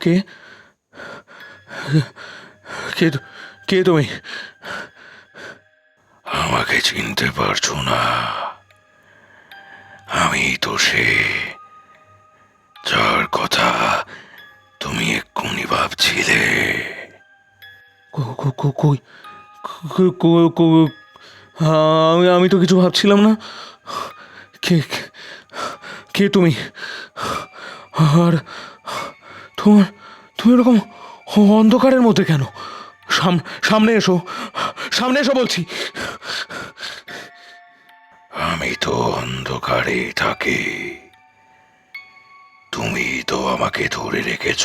কে? কে কে তুমি? আমাকে চিনতে পারছ না। আমি তো সে। যার কথা তুমি এক্ষুনি ভাবছিলে। কই আমি আমি তো কিছু ভাবছিলাম না। কে- কে তুমি? আর তোমার তুমি এরকম অন্ধকারের মধ্যে কেন? সামনে এসো সামনে এসো বলছি। আমি তো অন্ধকারে থাকি। তুমি তো আমাকে ধরে রেখেছ।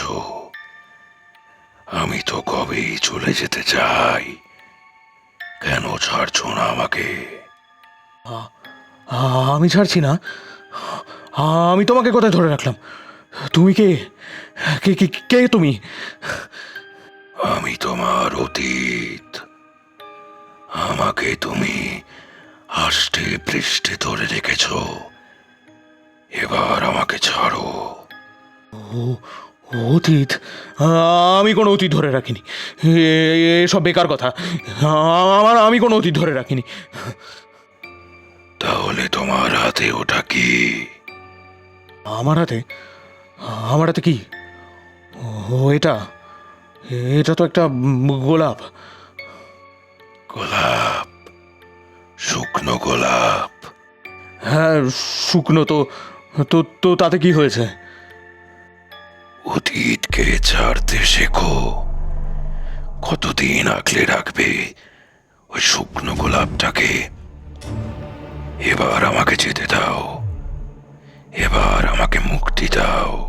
আমি তো কবেই চলে যেতে চাই। কেন ছাড়ছো না আমাকে? আমি ছাড়ছি না। আমি তোমাকে কোথায় ধরে রাখলাম? তুমি কে? কে কে কে তুমি? আমি তোমার অতীত। আমাকে তুমি আষ্টে পৃষ্ঠে ধরে রেখেছ। এবার আমাকে ছাড়ো। ও অতীত? আমি কোনো অতীত ধরে রাখিনি। এসব বেকার কথা। আমার আমি কোনো অতীত ধরে রাখিনি। তাহলে তোমার হাতে ওটা কি? আমার হাতে? আমার হাতে কি? ও এটা? এটা তো একটা গোলাপ। গোলাপ। শুকনো গোলাপ। হ্যাঁ শুকনো তো তো তো তাতে কি হয়েছে? অতীতকে ছাড়তে শেখো। কতদিন আগলে রাখবে ওই শুকনো গোলাপটাকে? এবার আমাকে যেতে দাও। এবার আমাকে মুক্তি দাও।